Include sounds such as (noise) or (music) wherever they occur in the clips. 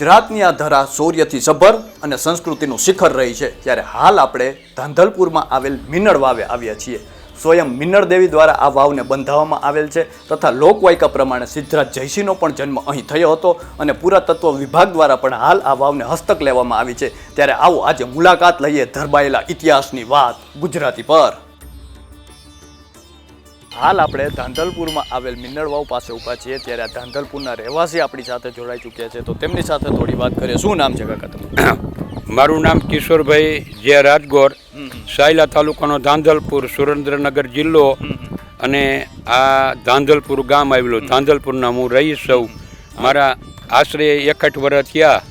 ગુજરાતની આ ધરા શૌર્યથી સભર અને સંસ્કૃતિનું શિખર રહી છે, ત્યારે હાલ આપણે ધાંધલપુરમાં આવેલ મિનળ વાવે આવ્યા છીએ. સ્વયં મિનળ દેવી દ્વારા આ વાવને બંધાવવામાં આવેલ છે તથા લોકવાયકા પ્રમાણે સિદ્ધરાજ જયસિંહનો પણ જન્મ અહીં થયો હતો અને પુરાતત્વ વિભાગ દ્વારા પણ હાલ આ વાવને હસ્તક લેવામાં આવી છે. ત્યારે આવો આજે મુલાકાત લઈએ ધરબાયેલા ઇતિહાસની વાત ગુજરાતી પર. હાલ આપણે ધાંધલપુરમાં આવેલ મિન્નળવાવ પાસે ઊભા છીએ. ત્યારે આ ધાંધલપુરના રહેવાસી આપણી સાથે જોડાઈ ચૂક્યા છે. તો તેમની સાથે થોડી વાત કરીએ. શું નામ છે કાકા તમારું? (coughs) મારું નામ કિશોરભાઈ જે રાજગોર સાયલા તાલુકાનો ધાંધલપુર સુરેન્દ્રનગર જિલ્લો અને આ ધાંધલપુર ગામ આવેલું. ધાંધલપુરના હું રહીશ સૌ. મારા આશરે એકઠ વર્ષ થયા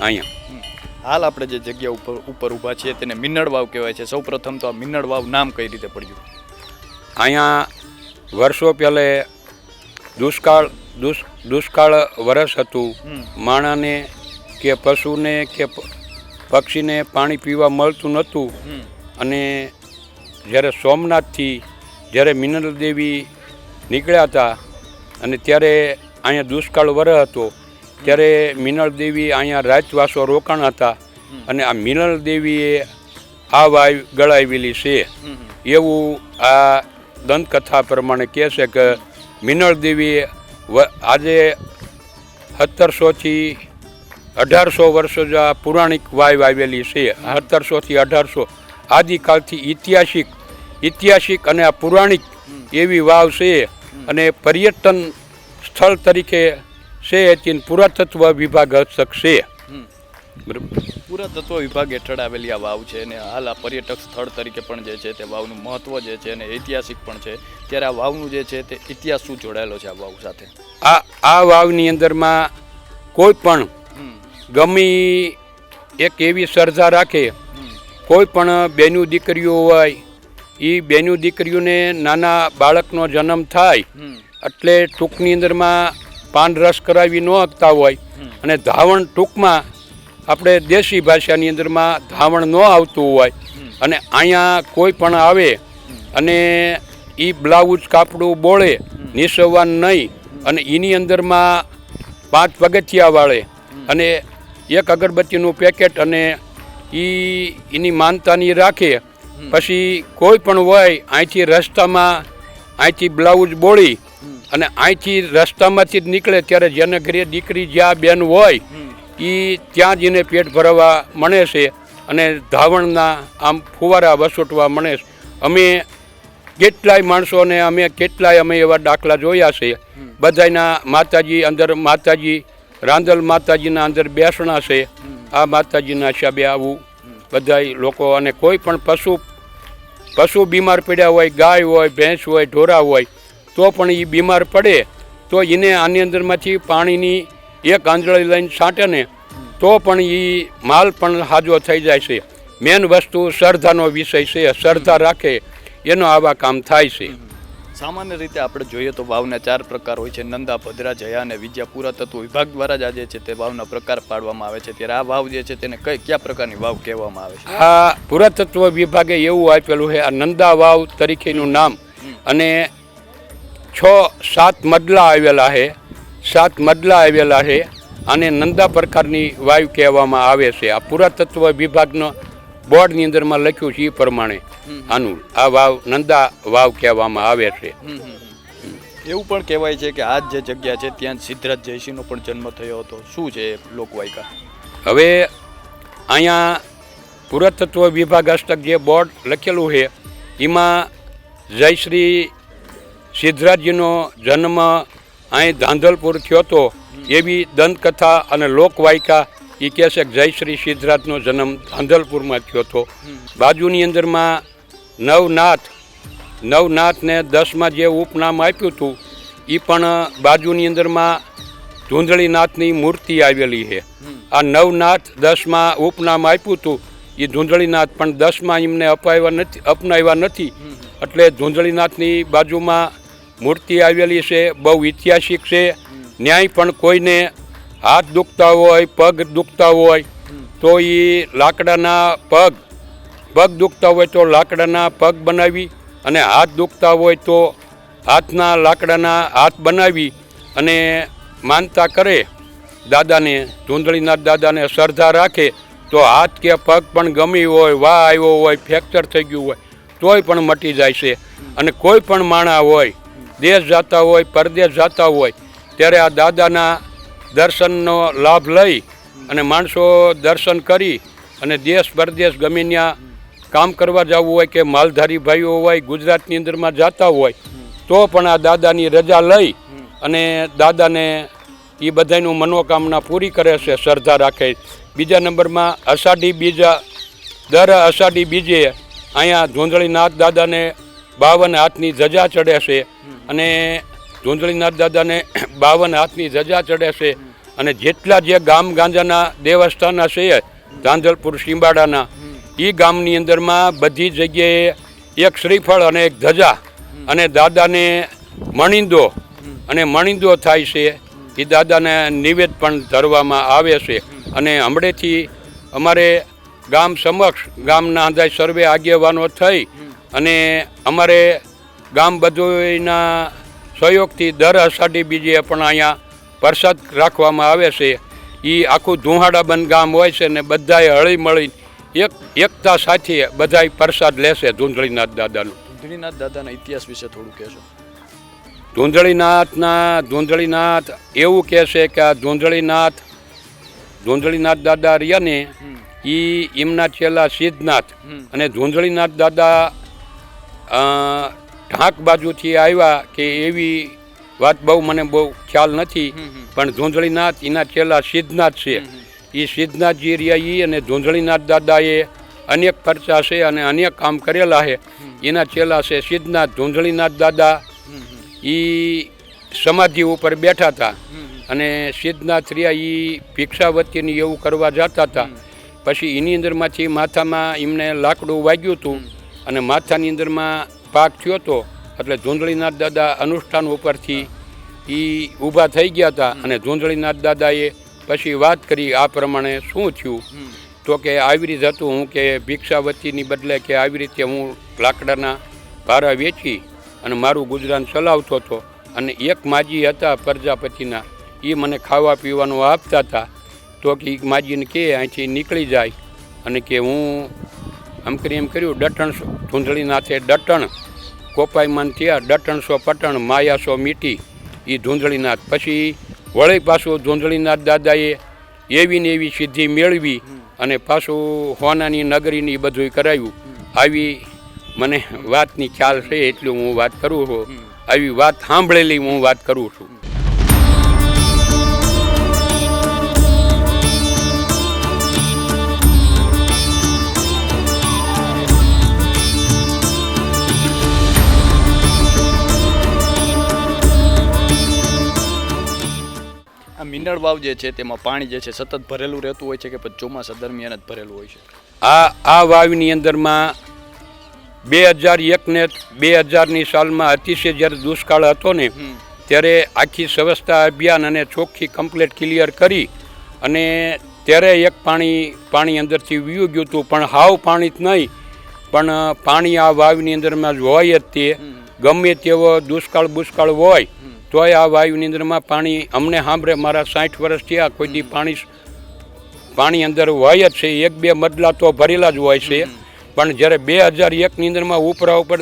અહીંયા. હાલ આપણે જે જગ્યા ઉપર ઉપર ઊભા છીએ તેને મિનળ વાવ કહેવાય છે. સૌપ્રથમ તો આ મિનળ વાવ નામ કઈ રીતે પડ્યું? અહીંયા વર્ષો પહેલે દુષ્કાળ દુષ્કાળ વરસ હતું. માણાને કે પશુને કે પક્ષીને પાણી પીવા મળતું નહોતું. અને જ્યારે સોમનાથથી જ્યારે મિનલ દેવી નીકળ્યા હતા અને ત્યારે અહીંયા દુષ્કાળ વર હતો ત્યારે મિનળ દેવી અહીંયા રાજવાસો રોકાણ હતા. અને આ મિનળ દેવીએ આ વાય ગળાવેલી છે. એવું આ દંતકથા પ્રમાણે કહે છે કે મિનળ દેવી વ- આજે સત્તરસોથી અઢારસો વર્ષો જ આ પુરાણિક વાય વાવેલી છે. સત્તરસોથી અઢારસો આદિકાળથી ઐતિહાસિક ઐતિહાસિક અને આ પુરાણિક એવી વાવ છે અને પર્યટન સ્થળ તરીકે છે એથી પુરાતત્વ વિભાગ હસ્તક છે. બરાબર. પુરાતત્વ વિભાગ હેઠળ આવેલી આ વાવ છે અને હાલ આ પર્યટક સ્થળ તરીકે પણ જે છે તે વાવનું મહત્વ જે છે અને ઐતિહાસિક પણ છે. ત્યારે આ વાવનું જે છે તે ઇતિહાસ શું જોડાયેલો છે આ વાવ સાથે? આ આ વાવની અંદરમાં કોઈ પણ ગમી એક એવી સર્જા રાખે કોઈ પણ બેનું દીકરીઓ હોય એ બેનું દીકરીઓને નાના બાળકનો જન્મ થાય એટલે ટૂંકની અંદરમાં પાન રસ કરાવી ન આપતા હોય અને ધાવણ ટૂંકમાં આપણે દેશી ભાષાની અંદરમાં ધાવણ ન આવતું હોય અને અહીંયા કોઈ પણ આવે અને એ બ્લાઉઝ, કાપડું બોળે, નિસવવા નહીં અને એની અંદરમાં પાંચ પગથિયા વાળે અને એક અગરબત્તીનું પેકેટ અને એ એની માનતાની રાખે. પછી કોઈ પણ હોય, અહીંથી રસ્તામાં અહીંથી બ્લાઉઝ બોળી અને અહીંથી રસ્તામાંથી જ નીકળે, ત્યારે જેને ઘરે દીકરી જ્યાં બેન હોય એ ત્યાં જઈને પેટ ભરવા મળે છે અને ધાવણના આમ ફુવારા વસોટવા મળે છે. અમે કેટલાય માણસોને અમે કેટલાય અમે એવા દાખલા જોયા છે. બધાયના માતાજી અંદર માતાજી રાંદલ માતાજીના અંદર બેસણા છે. આ માતાજીના હિસાબે આવું બધાય લોકો અને કોઈ પણ પશુ પશુ બીમાર પડ્યા હોય ગાય હોય ભેંસ હોય ઢોરા હોય તો પણ એ બીમાર પડે. તો એને આની અંદરમાંથી પાણીની એક આંજળી લઈને છાંટે ને તો પણ એ માલ પણ હાજો થઈ જાય છે. મેન વસ્તુ શ્રદ્ધાનો વિષય છે શ્રદ્ધા રાખે એનો આવા કામ થાય છે. સામાન્ય રીતે આપણે જોઈએ તો વાવના ચાર પ્રકાર હોય છે નંદા ભદ્રા જયા અને વિદ્યા પુરાતત્વ વિભાગ દ્વારા જ આ જે છે તે વાવના પ્રકાર પાડવામાં આવે છે. ત્યારે આ વાવ જે છે તેને કઈ કયા પ્રકારની વાવ કહેવામાં આવે છે? આ પુરાતત્વ વિભાગે એવું આપેલું છે આ નંદા વાવ તરીકેનું નામ અને છ સાત મડલા આવેલા છે. સાત મદલા આવેલા છે આને નંદા પ્રકારની વાયુ કહેવામાં આવે છે. આ પુરાતત્વ વિભાગનો બોર્ડની અંદરમાં લખ્યું છે એ પ્રમાણે. આનું આ વાવ નંદા વાવ કહેવામાં આવે છે. એવું પણ કહેવાય છે કે આ જે જગ્યા છે ત્યાં સિદ્ધરાજ જયસિંહનો પણ જન્મ થયો હતો. શું છે લોકવાયકા? હવે અહીંયા પુરાતત્વ વિભાગ હસ્તક જે બોર્ડ લખેલું છે એમાં જય શ્રી સિદ્ધરાજજીનો જન્મ અહીં ધાંધલપુર થયો હતો એવી દંતકથા અને લોકવાયકા એ કહે છે કે જય શ્રી સિદ્ધરાજનો જન્મ ધાંધલપુરમાં થયો હતો. બાજુની અંદરમાં નવનાથ નવનાથને દસમાં જે ઉપનામ આપ્યું હતું એ પણ બાજુની અંદરમાં ધૂંધળીનાથની મૂર્તિ આવેલી છે. આ નવનાથ દસમાં ઉપનામ આપ્યું હતું એ ધૂંધળીનાથ પણ દસમાં એમને અપાવ્યા નથી અપનાવ્યા નથી. એટલે ધૂંધળીનાથની બાજુમાં મૂર્તિ આવેલી છે, બહુ ઐતિહાસિક છે. ન્યાય પણ કોઈને હાથ દુખતા હોય, પગ દુખતા હોય, તો એ લાકડાના પગ પગ દુખતા હોય તો લાકડાના પગ બનાવી અને હાથ દુખતા હોય તો હાથના લાકડાના હાથ બનાવી અને માનતા કરે. દાદાને, ધૂંધળીનાથ દાદાને શ્રદ્ધા રાખે, તો હાથ કે પગ પણ ગમી હોય, વાહ આવ્યો હોય, ફ્રેક્ચર થઈ ગયું હોય, તોય પણ મટી જાય છે. અને કોઈ પણ માણા હોય દેશ જતા હોય, પરદેશ જતા હોય, ત્યારે આ દાદાના દર્શનનો લાભ લઈ અને માણસો દર્શન કરી અને દેશ પરદેશ ગમે ત્યાં કામ કરવા જવું હોય કે માલધારી ભાઈઓ હોય, ગુજરાતની અંદરમાં જતા હોય, તો પણ આ દાદાની રજા લઈ અને દાદાને એ બધાનું મનોકામના પૂરી કરે છે, શ્રદ્ધા રાખે. બીજા નંબરમાં અષાઢી બીજા, દર અષાઢી બીજે અહીંયા ધૂંધળીનાથ દાદાને બાવન હાથની ધજા ચડે છે. અને ધૂંધળીનાથ દાદાને (clears throat) બાવન હાથની ધજા ચડે છે. અને જેટલા જે ગામ ગાંજાના દેવસ્થાના છે ધાંધલપુર શિંબાડાના એ ગામની અંદરમાં બધી જગ્યાએ એક શ્રીફળ અને એક ધજા અને દાદાને મણિંદો અને મણિંદો થાય છે. એ દાદાને નિવેદ પણ ધરવામાં આવે છે. અને હમણેથી અમારે ગામ સમક્ષ ગામના અંદાજ સર્વે આગેવાનો થઈ. અને અમારે ગામ બધુંના સહયોગથી દર અષાઢી બીજે પણ અહીંયા પ્રસાદ રાખવામાં આવે છે. એ આખું ધુહાડાબંધ ગામ હોય છે ને બધાએ હળી મળી એક એકતા સાથે બધાય પ્રસાદ લેશે ધૂંધળીનાથ દાદાનું. ધૂંધળીનાથ દાદાના ઇતિહાસ વિશે થોડું કહેશો. ધૂંધળીનાથના ધૂંધળીનાથ એવું કહે છે કે આ ધૂંધળીનાથ ધૂંધળીનાથ દાદા રહ્યા ને એ એમના છેલ્લા સિદ્ધનાથ અને ધૂંધળીનાથ દાદા ઢાંક બાજુથી આવ્યા કે એવી વાત બહુ મને બહુ ખ્યાલ નથી પણ ધૂંધળીનાથ એના છેલ્લા સિદ્ધનાથ છે. એ સિદ્ધનાથજી રહ્યા એ અને ધૂંધળીનાથ દાદાએ અનેક ખર્ચા છે અને અનેક કામ કરેલા છે. એના છેલ્લા છે સિદ્ધનાથ ધૂંધળીનાથ દાદા. એ સમાધિ ઉપર બેઠા હતા. અને સિદ્ધનાથ રહ્યા એ ભિક્ષાવતીની એવું કરવા જતા હતા. પછી એની અંદરમાંથી માથામાં એમને લાકડું વાગ્યું હતું. અને માથાની અંદરમાં પાક થયો હતો એટલે ધૂંધળીનાથ દાદા અનુષ્ઠાન ઉપરથી એ ઊભા થઈ ગયા હતા અને ધૂંધળીનાથ દાદાએ પછી વાત કરી આ પ્રમાણે શું થયું. તો કે આવી રીતે હતું હું કે ભિક્ષાવતીની બદલે કે આવી રીતે હું લાકડાના ભારા વેચી અને મારું ગુજરાન ચલાવતો હતો અને એક માજી હતા પ્રજાપતિના એ મને ખાવા પીવાનું આપતા હતા. તો કે માજીને કે અહીંથી નીકળી જાય અને કે હું આમ કરી એમ કર્યું ડટણ ધૂંધળીનાથે ડટણ. કોપાઈમાન થયા ડટણસો પટણ માયાસો મીટી એ ધૂંધળીનાથ પછી વળી પાછું ધૂંધળીનાથ દાદાએ એવી ને એવી સિદ્ધિ મેળવી અને પાછું હોનાની નગરીની બધું કરાવ્યું. આવી મને વાતની ખ્યાલ છે એટલું હું વાત કરું છું. આવી વાત સાંભળેલી હું વાત કરું છું. મિનરલ વાવ જે છે તેમાં પાણી જે છે સતત ભરેલું રહેતું હોય છે કે પછી ચોમાસા દરમિયાન જ ભરેલું હોય છે? આ આ વાવની અંદરમાં બે હજાર એકને બે હજારની સાલમાં અતિશય જ્યારે દુષ્કાળ હતો ને ત્યારે આખી સ્વચ્છતા અભિયાન અને ચોખ્ખી કમ્પ્લેટ ક્લિયર કરી અને ત્યારે એક પાણી પાણી અંદરથી વીયું ગયું હતું પણ હાવ પાણી જ નહીં પણ પાણી આ વાવની અંદરમાં જ હોય જ તે. ગમે તેવો દુષ્કાળ બુષ્કાળ હોય તોય આ વાયુની અંદરમાં પાણી અમને સાંભળે મારા સાઠ વર્ષ થયા કોઈ દી પાણી પાણી અંદર હોય જ છે. એક બે મદલા તો ભરેલા જ હોય છે. પણ જ્યારે બે હજાર એકની અંદરમાં ઉપરા ઉપર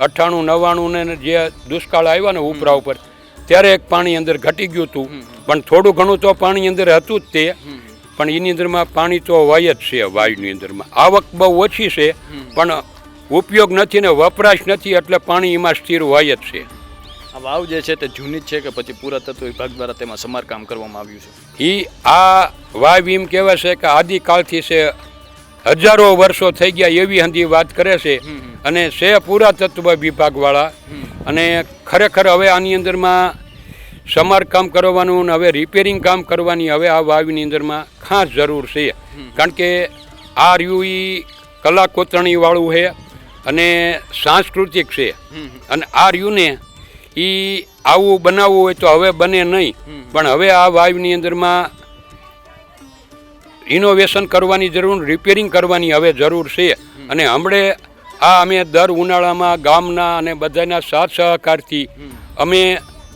અઠ્ઠાણું નવ્વાણું ને જે દુષ્કાળ આવ્યા ને ઉપરા ઉપર ત્યારે એક પાણી અંદર ઘટી ગયું હતું. પણ થોડું ઘણું તો પાણી અંદર હતું જ તે. પણ એની અંદરમાં પાણી તો હોય જ છે વાયુની અંદરમાં. આવક બહુ ઓછી છે પણ ઉપયોગ નથી ને વપરાશ નથી એટલે પાણી એમાં સ્થિર હોય જ છે. આ વાવ જે છે તે જૂની જ છે કે પછી પુરાતત્વ વિભાગ દ્વારા તેમાં સમારકામ કરવામાં આવ્યું છે. એ આ વાવ એમ કહેવાય છે કે આદિકાળથી છે હજારો વર્ષો થઈ ગયા એવી હંધી વાત કરે છે. અને છે પુરાતત્વ વિભાગવાળા. અને ખરેખર હવે આની અંદરમાં સમારકામ કરવાનું અને હવે રિપેરિંગ કામ કરવાની હવે આ વાવની અંદરમાં ખાસ જરૂર છે. કારણ કે આ રહ્યું ઈ કલા કોતરણીવાળું છે અને સાંસ્કૃતિક છે. અને આ રહ્યું ને એ આવું બનાવવું હોય તો હવે બને નહીં. પણ હવે આ વાવની અંદરમાં ઇનોવેશન કરવાની જરૂર રિપેરિંગ કરવાની હવે જરૂર છે. અને હમણે આ અમે દર ઉનાળામાં ગામના અને બધાના સાથ સહકારથી અમે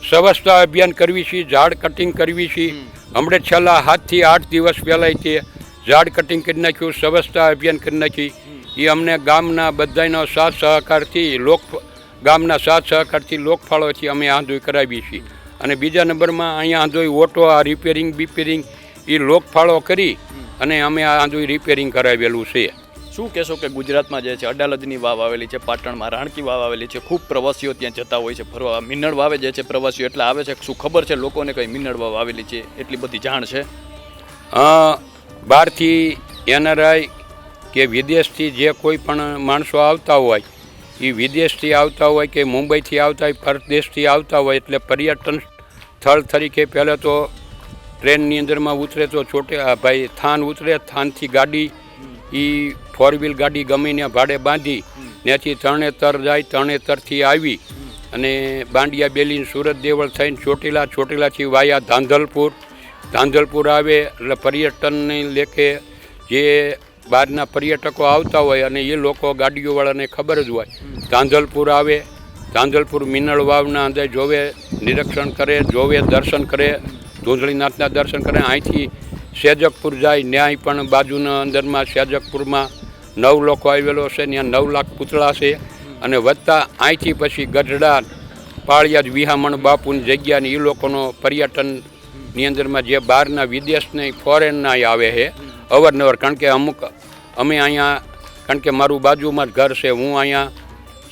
સ્વચ્છતા અભિયાન કરવી છીએ ઝાડ કટિંગ કરવી છીએ હમણાં છેલ્લા સાતથી આઠ દિવસ પહેલાં તે ઝાડ કટિંગ કરી નાખ્યું સ્વચ્છતા અભિયાન કરી નાખી એ અમને ગામના બધાનો સાથ સહકારથી લોક ગામના સાથ સહકારથી લોકફાળોથી અમે આંધોઈ કરાવીએ છીએ. અને બીજા નંબરમાં અહીંયા આંધોઈ ઓટો આ રિપેરિંગ બિપેરિંગ એ લોકફાળો કરી અને અમે આ આંધોઈ રિપેરિંગ કરાવેલું છે. શું કહેશો કે ગુજરાતમાં જે છે અડાલજની વાવ આવેલી છે પાટણમાં રાણકી વાવ આવેલી છે ખૂબ પ્રવાસીઓ ત્યાં જતા હોય છે ફરવા. મિનળ વાવે જે છે પ્રવાસીઓ એટલે આવે છે. શું ખબર છે લોકોને કઈ મિનળ વાવ આવેલી છે? એટલી બધી જાણ છે. બહારથી એનઆરઆઈ કે વિદેશથી જે કોઈ પણ માણસો આવતા હોય એ વિદેશથી આવતા હોય કે મુંબઈથી આવતા હોય પરદેશથી આવતા હોય એટલે પર્યટન સ્થળ તરીકે પહેલાં તો ટ્રેનની અંદરમાં ઉતરે તો છોટે ભાઈ થાન ઉતરે, થાનથી ગાડી એ ફોર વ્હીલ ગાડી ગમીને ભાડે બાંધી, ત્યાંથી તરણેતર જાય તરણેતરથી આવી અને બાંડિયા બેલીને સુરત દેવળ થઈને ચોટીલા, ચોટીલાથી વાયા ધાંધલપુર. ધાંધલપુર આવે એટલે પર્યટનને લેકે જે બહારના પર્યટકો આવતા હોય અને એ લોકો ગાડીઓવાળાને ખબર જ હોય. ધાંધલપુર આવે ધાંધલપુર મિનળ વાવના અંદર જોવે, નિરીક્ષણ કરે, જોવે, દર્શન કરે, ધૂંધળીનાથના દર્શન કરે. અહીંથી સેજકપુર જાય, ન્યાય પણ બાજુના અંદરમાં સેજકપુરમાં નવ લોકો આવેલો છે, ત્યાં નવ લાખ પૂતળા છે. અને વધતા અહીંથી પછી ગઢડા, પાળિયાદ, વિહામણ, બાપુની જગ્યાની એ લોકોનો પર્યટનની અંદરમાં જે બહારના વિદેશને ફોરેનના આવે છે અવારનવાર કારણ કે અમુક અમે અહીંયા કારણ કે મારું બાજુમાં જ ઘર છે હું અહીંયા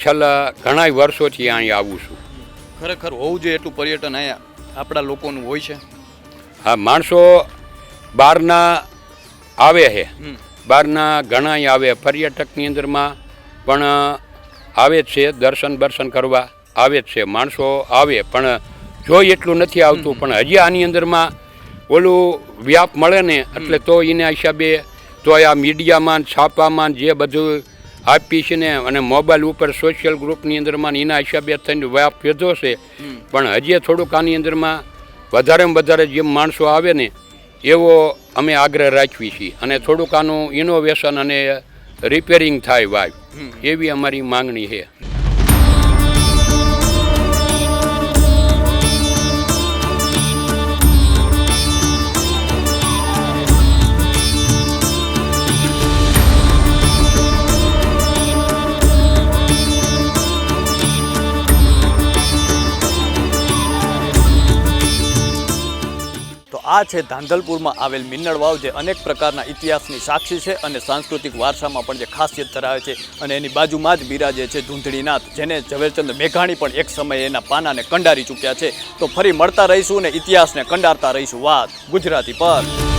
છેલ્લા ઘણાય વર્ષોથી અહીંયા આવું છું. ખરેખર હોવું જોઈએ એટલું પર્યટન અહીંયા આપણા લોકોનું હોય છે? હા માણસો બહારના આવે છે. બહારના ઘણાય આવે. પર્યટકની અંદરમાં પણ આવે જ છે દર્શન બર્શન કરવા આવે જ છે. માણસો આવે પણ જોઈ એટલું નથી આવતું. પણ હજી આની અંદરમાં ઓલું વ્યાપ મળે ને એટલે તો એના હિસાબે તો આ મીડિયામાં છાપામાં જે બધું આપી છે ને અને મોબાઈલ ઉપર સોશિયલ ગ્રુપની અંદરમાં એના હિસાબે થઈને વ્યાપ વધ્યો છે. પણ હજી થોડુંક આની અંદરમાં વધારેમાં વધારે જેમ માણસો આવે ને એવો અમે આગ્રહ રાખવી છીએ. અને થોડુંક આનું ઇનોવેશન અને રિપેરિંગ થાય વાય. એવી અમારી માંગણી છે. આ છે ધાંધલપુરમાં આવેલ મિન્નળ વાવ જે અનેક પ્રકારના ઇતિહાસની સાક્ષી છે અને સાંસ્કૃતિક વારસામાં પણ જે ખાસિયત ધરાવે છે અને એની બાજુમાં જ બિરાજે છે ધૂંધળીનાથ, જેને ઝવેરચંદ મેઘાણી પણ એક સમયે એના પાનાને કંડારી ચૂક્યા છે. તો ફરી મળતા રહીશું અને ઇતિહાસને કંડારતા રહીશું વાત ગુજરાતી પર.